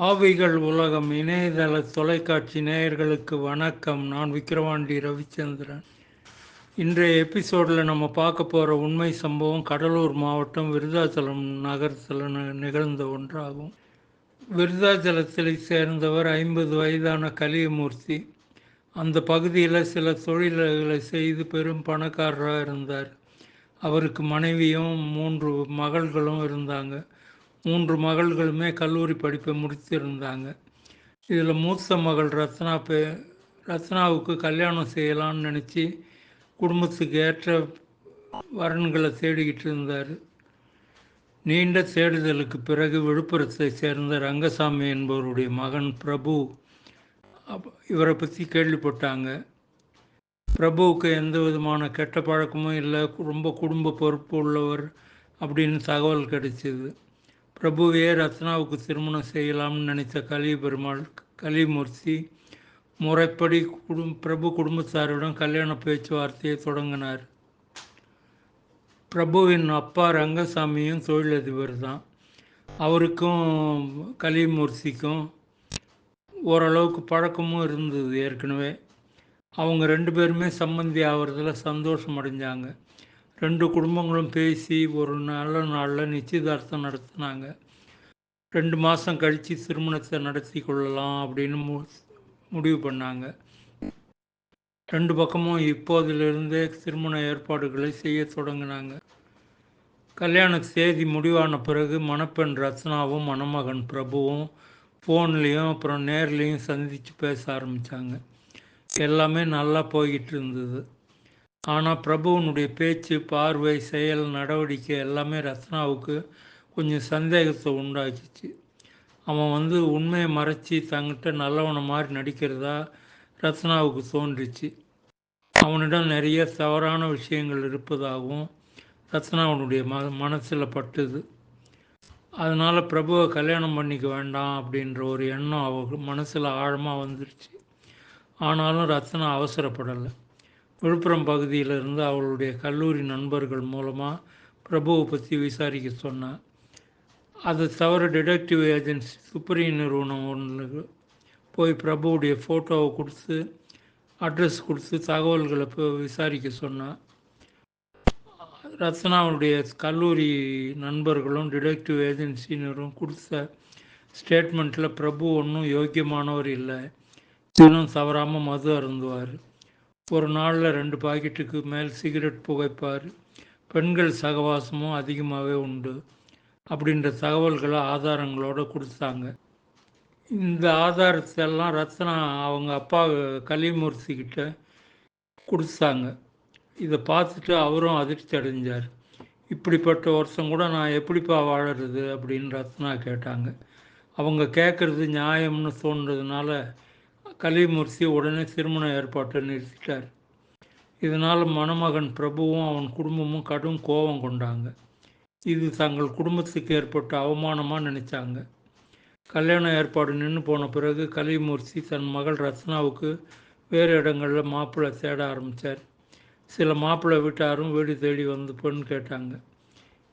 ஆவிகள் உலகம் இணையதள தொலைக்காட்சி நேயர்களுக்கு வணக்கம். நான் விக்கிரவாண்டி ரவிச்சந்திரன். இன்றைய எபிசோடில் நம்ம பார்க்க போகிற உண்மை சம்பவம் கடலூர் மாவட்டம் விருதாச்சலம் நகரத்தில் நிகழ்ந்த ஒன்றாகும். விருதாச்சலத்தில் சேர்ந்தவர் ஐம்பது வயதான கலியமூர்த்தி. அந்த பகுதியில் சில தொழில்களை செய்து பெரும் பணக்காரராக இருந்தார். அவருக்கு மனைவியும் மூன்று மகள்களும் இருந்தாங்க. மூன்று மகள்களுமே கல்லூரி படிப்பை முடித்திருந்தாங்க. இதில் மூத்த மகள் ரத்னா பே ரத்னாவுக்கு கல்யாணம் செய்யலாம்னு நினச்சி குடும்பத்துக்கு ஏற்ற வரன்களை தேடிக்கிட்டு இருந்தார். நீண்ட தேடுதலுக்கு பிறகு விழுப்புரத்தை சேர்ந்த ரங்கசாமி என்பவருடைய மகன் பிரபு இவரை பற்றி கேள்விப்பட்டாங்க. பிரபுவுக்கு எந்த விதமான கெட்ட பழக்கமும் இல்லை ரொம்ப குடும்ப பொறுப்பு உள்ளவர் அப்படின்னு தகவல் கிடைச்சிது. பிரபுவையே ரத்னாவுக்கு திருமணம் செய்யலாம்னு நினைத்த கலி பெருமாள் கலிமூர்த்தி முறைப்படி குடும் பிரபு குடும்பத்தாருடன் கல்யாண பேச்சுவார்த்தையை தொடங்கினார். பிரபுவின் அப்பா ரங்கசாமியும் தொழிலதிபர் தான் அவருக்கும் கலிமூர்த்திக்கும் ஓரளவுக்கு பழக்கமும் இருந்தது ஏற்கனவே. அவங்க ரெண்டு பேருமே சம்மந்தி ஆகிறதுல சந்தோஷம் அடைஞ்சாங்க. ரெண்டு குடும்பங்களும் பேசி ஒரு நல்ல நாளில் நிச்சயதார்த்தம் நடத்தினாங்க. ரெண்டு மாதம் கழித்து திருமணத்தை நடத்தி கொள்ளலாம் அப்படின்னு மு முடிவு பண்ணாங்க. ரெண்டு பக்கமும் இப்போதிலிருந்தே திருமண ஏற்பாடுகளை செய்ய தொடங்கினாங்க. கல்யாண தேதி முடிவான பிறகு மணப்பெண் ரத்னாவும் மணமகன் பிரபுவும் ஃபோன்லேயும் அப்புறம் நேர்லேயும் சந்தித்து பேச ஆரம்பித்தாங்க எல்லாமே நல்லா போய்கிட்டு இருந்தது. ஆனால் பிரபுவனுடைய பேச்சு பார்வை செயல் நடவடிக்கை எல்லாமே ரத்னாவுக்கு கொஞ்சம் சந்தேகத்தை உண்டாக்கிச்சு. அவன் வந்து உண்மையை மறைச்சி தங்கிட்ட நல்லவனை மாதிரி நடிக்கிறதா ரத்னாவுக்கு தோன்றுச்சு. அவனிடம் நிறைய தவறான விஷயங்கள் இருப்பதாகவும் ரத்னாவனுடைய ம மனசில் பட்டுது. அதனால் பிரபுவை கல்யாணம் பண்ணிக்க வேண்டாம் அப்படின்ற ஒரு எண்ணம் அவ மனசில் ஆழமாக வந்துருச்சு. ஆனாலும் ரத்னா அவசரப்படலை. விழுப்புரம் பகுதியில் இருந்து அவளுடைய கல்லூரி நண்பர்கள் மூலமாக பிரபுவை பற்றி விசாரிக்க சொன்னான் அதை தவிர டிடெக்டிவ் ஏஜென்சி சுப்ரீம் நிறுவனம் ஒன்று. போய் பிரபுவுடைய ஃபோட்டோவை கொடுத்து அட்ரஸ் கொடுத்து தகவல்களை இப்போ விசாரிக்க சொன்னான் ரத்னாவுடைய கல்லூரி நண்பர்களும் டிடெக்டிவ் ஏஜென்சினரும் கொடுத்த ஸ்டேட்மெண்ட்டில் பிரபு ஒன்றும் யோக்கியமானவர் இல்லை. தினம் தவறாமல் மது அருந்துவார். ஒரு நாளில் ரெண்டு பாக்கெட்டுக்கு மேல் சிகரெட் புகைப்பார் பெண்கள் சகவாசமும் அதிகமாகவே உண்டு அப்படின்ற தகவல்களை ஆதாரங்களோட கொடுத்தாங்க. இந்த ஆதாரத்தை எல்லாம் ரத்னா அவங்க அப்பா கலிமூர்த்திக்கிட்ட கொடுத்தாங்க. இதை பார்த்துட்டு அவரும் அதிர்ச்சி அடைஞ்சார். இப்படிப்பட்ட வருஷம் கூட நான் எப்படிப்பா வாழறது அப்படின்னு ரத்னா கேட்டாங்க. அவங்க கேட்குறது நியாயம்னு தோன்றதுனால கலைமூர்த்தி உடனே திருமண ஏற்பாட்டை நிறுத்திட்டார். இதனால் மணமகன் பிரபுவும் அவன் குடும்பமும் கடும் கோபம் கொண்டாங்க. இது தங்கள் குடும்பத்துக்கு ஏற்பட்ட அவமானமாக நினைச்சாங்க. கல்யாண ஏற்பாடு நின்று போன பிறகு கலிமூர்த்தி தன் மகள் ரத்னாவுக்கு வேறு இடங்களில் மாப்பிள்ளை தேட ஆரம்பித்தார் சில மாப்பிள்ளை வீட்டாரும் வீடு தேடி வந்து பெண் கேட்டாங்க.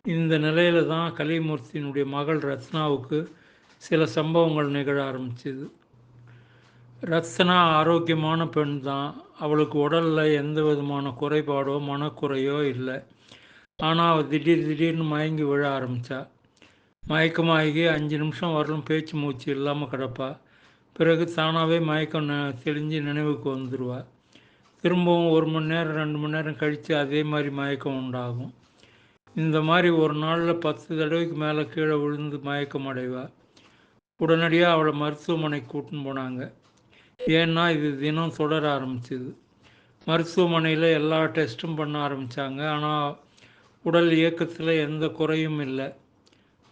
இந்த நிலையில தான் கலிமூர்த்தியினுடைய மகள் ரத்னாவுக்கு சில சம்பவங்கள் நிகழ ஆரம்பிச்சது. ரத்னா ஆரோக்கியமான பெண் தான் அவளுக்கு உடலில் எந்த விதமான குறைபாடோ மனக்குறையோ இல்லை. ஆனால் அவள் திடீர் திடீர்னு மயங்கி விழ ஆரம்பித்தா மயக்கமாகி அஞ்சு நிமிஷம் வரலும் பேச்சு மூச்சு இல்லாமல் கிடப்பா. பிறகு தானாகவே மயக்கம் ந- தெளிஞ்சு நினைவுக்கு வந்துடுவா திரும்பவும் ஒரு மணி நேரம் ரெண்டு மணி நேரம் கழித்து அதே மாதிரி மயக்கம் உண்டாகும். இந்த மாதிரி ஒரு நாளில் பத்து தடவைக்கு மேலே கீழே விழுந்து மயக்கம் அடைவா உடனடியாக அவளை மருத்துவமனைக்கு கூட்டின்னு போனாங்க. ஏன்னா இது தினம் தொடர ஆரம்பிச்சிது. மருத்துவமனையில் எல்லா டெஸ்ட்டும் பண்ண ஆரம்பித்தாங்க ஆனால் உடல் இயக்கத்தில் எந்த குறையும் இல்லை.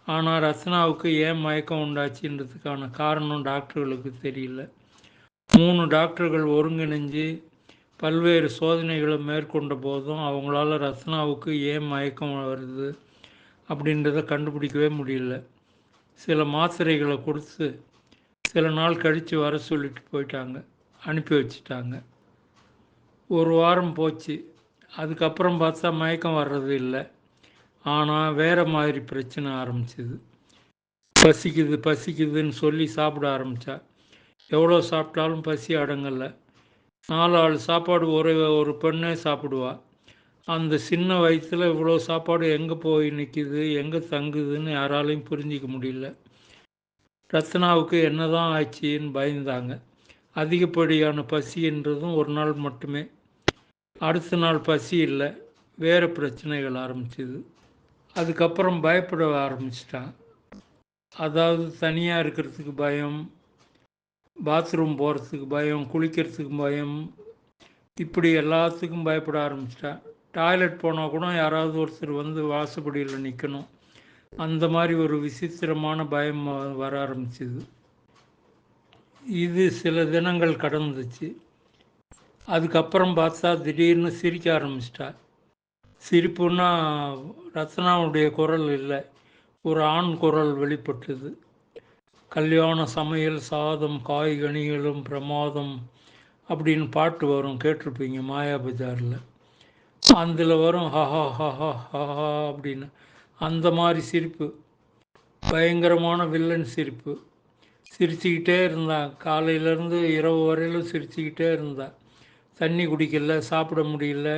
ஆனால் ரத்னாவுக்கு ஏன் மயக்கம் உண்டாச்சுன்றதுக்கான காரணம் டாக்டர்களுக்கு தெரியல. மூணு டாக்டர்கள் ஒருங்கிணைஞ்சு பல்வேறு சோதனைகளை மேற்கொண்ட போதும் அவங்களால ரத்னாவுக்கு ஏன் மயக்கம் வருது அப்படின்றத கண்டுபிடிக்கவே முடியல. சில மாத்திரைகளை கொடுத்து சில நாள் கழித்து வர சொல்லிட்டு போயிட்டாங்க. அனுப்பி வச்சிட்டாங்க. ஒரு வாரம் போச்சு. அதுக்கப்புறம் பார்த்தா மயக்கம் வர்றது இல்லை. ஆனால் வேறு மாதிரி பிரச்சனை ஆரம்பிச்சிது. பசிக்குது பசிக்குதுன்னு சொல்லி சாப்பிட ஆரம்பித்தா எவ்வளோ சாப்பிட்டாலும் பசி அடங்கலை. நாலு ஆள் சாப்பாடு ஒரு ஒரு பெண்ணே சாப்பிடுவா. அந்த சின்ன வயசில் இவ்வளோ சாப்பாடு எங்கே போய் நிற்கிது எங்கே தங்குதுன்னு யாராலையும் புரிஞ்சிக்க முடியல. ரத்னாவுக்கு என்னதான் ஆச்சுன்னு பயந்தாங்க. அதிகப்படியான பசின்றதும் ஒரு நாள் மட்டுமே. அடுத்த நாள் பசி இல்லை. வேறு பிரச்சனைகள் ஆரம்பிச்சிது. அதுக்கப்புறம் பயப்பட ஆரம்பிச்சிட்டான். அதாவது தனியாக இருக்கிறதுக்கு பயம் பாத்ரூம் போகிறதுக்கு பயம் குளிக்கிறதுக்கு பயம் இப்படி எல்லாத்துக்கும் பயப்பட ஆரம்பிச்சிட்டான் டாய்லெட் போனால் கூட யாராவது ஒருத்தர் வந்து வாசப்படியில் நிற்கணும் அந்த மாதிரி ஒரு விசித்திரமான பயம் வ- வர ஆரம்பிச்சது. இது சில தினங்கள் கடந்துச்சு. அதுக்கப்புறம் பார்த்தா திடீர்னு சிரிக்க ஆரம்பிச்சிட்டா. சிரிப்புன்னா ரத்னாவுடைய குரல் இல்லை. ஒரு ஆண் குரல் வெளிப்பட்டது. கல்யாண சமையல் சாதம் காய்கனிகளும் பிரமாதம் அப்படின்னு பாட்டு வரும். கேட்டிருப்பீங்க மாயா பஜாரில். அதில் வரும் ஹஹா ஹஹா ஹஹா அப்படின்னு. அந்த மாதிரி சிரிப்பு. பயங்கரமான வில்லன் சிரிப்பு. சிரிச்சுக்கிட்டே இருந்தான் காலையிலேருந்து இரவு வரையிலும் சிரிச்சுக்கிட்டே இருந்தேன் தண்ணி குடிக்கல சாப்பிட முடியல.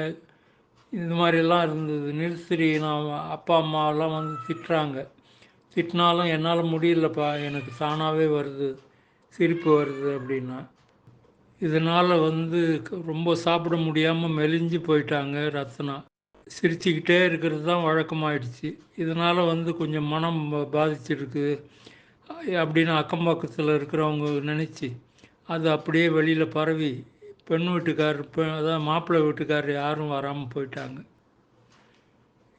இது மாதிரிலாம் இருந்தது. நிறுத்திரி நான் அப்பா அம்மாவெல்லாம் வந்து திட்டுறாங்க. திட்டினாலும் என்னால் முடியலப்பா. எனக்கு தானாகவே வருது. சிரிப்பு வருது அப்படின்னா. இதனால் வந்து ரொம்ப சாப்பிட முடியாமல் மெலிஞ்சு போயிட்டாங்க ரத்னா. சிரிச்சுக்கிட்டே இருக்கிறது தான் வழக்கமாயிடுச்சு. இதனால் வந்து கொஞ்சம் மனம் பாதிச்சிருக்கு. அப்படின்னு அக்கம் பக்கத்தில் இருக்கிறவங்க நினச்சி அது அப்படியே வெளியில் பரவி பெண் வீட்டுக்காரர் பெ அதான் மாப்பிள்ளை வீட்டுக்காரர் யாரும் வராமல் போயிட்டாங்க.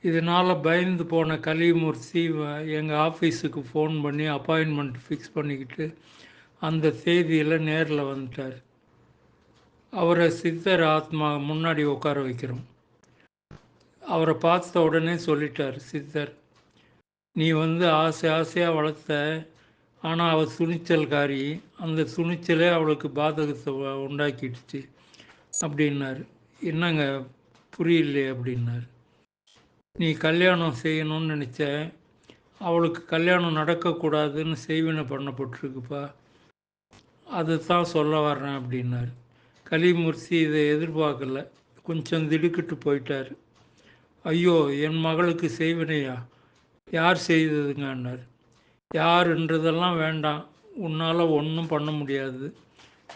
இதனால் பயந்து போன கலிமூர்த்தி எங்கள் ஆஃபீஸுக்கு ஃபோன் பண்ணி அப்பாயின்மெண்ட் ஃபிக்ஸ் பண்ணிக்கிட்டு அந்த செய்தியில் நேரில் வந்துட்டார். அவரை சித்தர் ஆத்மா முன்னாடி உட்கார வைக்கிறோம். அவரை பார்த்த உடனே சொல்லிட்டார் சித்தர் நீ வந்து ஆசை ஆசையாக வளர்த்த ஆனால் அவள் துணிச்சல்காரி. அந்த துணிச்சலே அவளுக்கு பாதகத்தை உண்டாக்கிடுச்சு அப்படின்னாரு. என்னங்க புரியலையே அப்படின்னாரு. நீ கல்யாணம் செய்யணும்னு நினச்ச அவளுக்கு கல்யாணம் நடக்கக்கூடாதுன்னு செய்வினை பண்ணப்பட்டிருக்குப்பா. அதை தான் சொல்ல வர்றேன் அப்படின்னாரு. கலிமூர்த்தி இதை எதிர்பார்க்கல. கொஞ்சம் திடுக்கிட்டு போயிட்டார். ஐயோ என் மகளுக்கு செய்வினையா? யார் செய்ததுங்கன்னார் யாருன்றதெல்லாம் வேண்டாம். உன்னால் ஒன்றும் பண்ண முடியாது.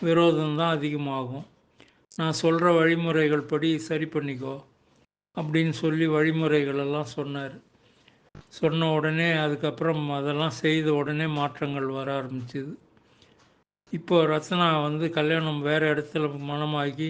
விரோதம்தான் அதிகமாகும். நான் சொல்கிற வழிமுறைகள் படி சரி பண்ணிக்கோ அப்படின்னு சொல்லி வழிமுறைகளெல்லாம் சொன்னார். சொன்ன உடனே அதுக்கப்புறம் அதெல்லாம் செய்த உடனே மாற்றங்கள் வர ஆரம்பிச்சுது. இப்போ ரத்னா வந்து கல்யாணம் வேறு இடத்துல மனமாகி